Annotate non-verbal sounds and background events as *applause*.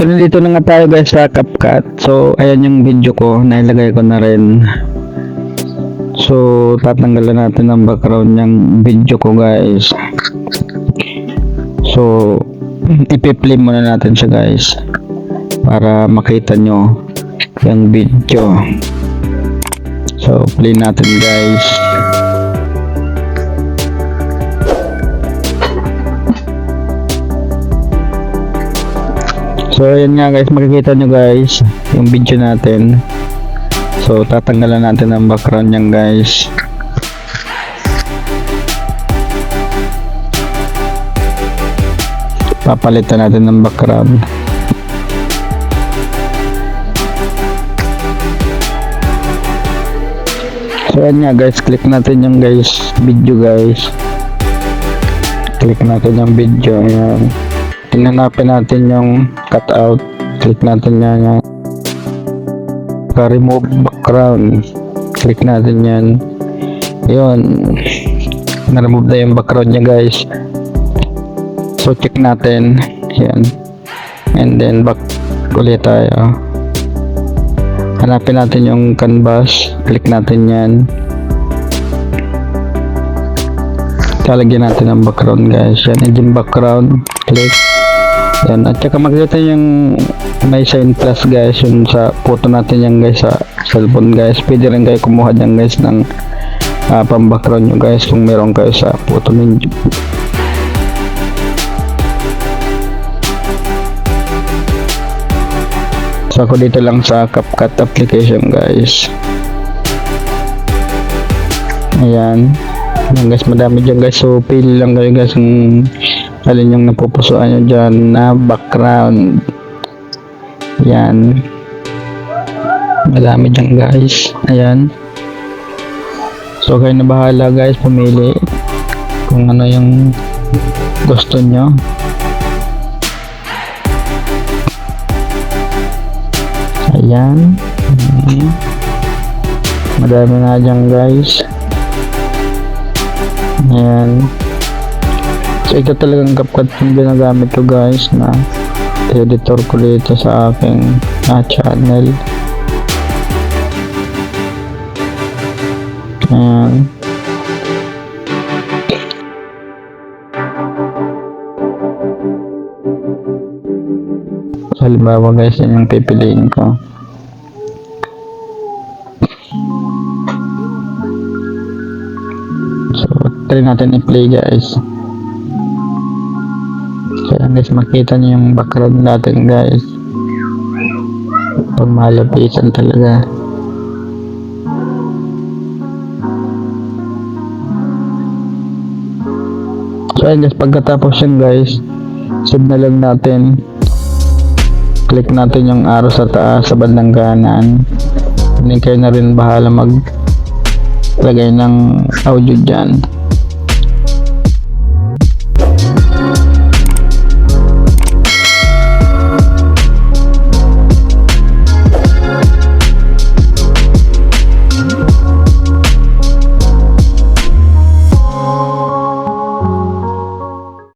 So, nandito na nga tayo guys sa CapCut. So, ayan yung video ko. Nailagay ko na rin. So, tatanggalan natin ang background ng video ko guys. So, *clears throat* ipi-play muna natin siya guys. Para makita nyo yung video. So, play natin guys. So, ayan nga guys, makikita nyo guys yung video natin. So, tatanggalan natin ang background niyan guys. Papalitan natin ng background. So, ayan nga guys, click natin yung guys, video guys. Click natin yung video, ayan. Tinanapin natin yung cutout. Click natin yan yung remove background. Click natin yan. Yun. Na-remove na yung background niya guys. So check natin. Yan. And then back ulit tayo. Hanapin natin yung canvas. Click natin yan. Talagyan natin ang background guys. Yan. And yung background. Click. Yan. At saka makikita yung may sign plus guys yung sa photo natin yan guys sa cellphone guys. Pwede rin kayo kumuha dyan guys ng uh, pang background nyo guys kung meron kayo sa photo ninyo. So ako dito lang sa CapCut application guys. Ayan. Ayan guys, madami dyan guys. So pili lang kayo guys kung alin yung napupusuan nyo dyan na background. Yan. Madami dyan guys. Ayan. So kayo na bahala guys pumili kung ano yung gusto nyo. Ayan. Ayan. Madami na dyan guys. Ayan. So ito talagang CapCut yung ginagamit ko guys na editor ko dito sa aking ah, channel. Ayan. So, halimbawa guys, yan yung pipiliin ko. Try natin i-play guys. Yan guys, makita niyo yung background natin guys. Pag malapitan talaga. So, yan guys, pagkatapos yan guys, save na lang natin. Click natin yung arrow sa taas sa bandang kanan. Hindi kayo na rin bahala mag lagay ng audio dyan.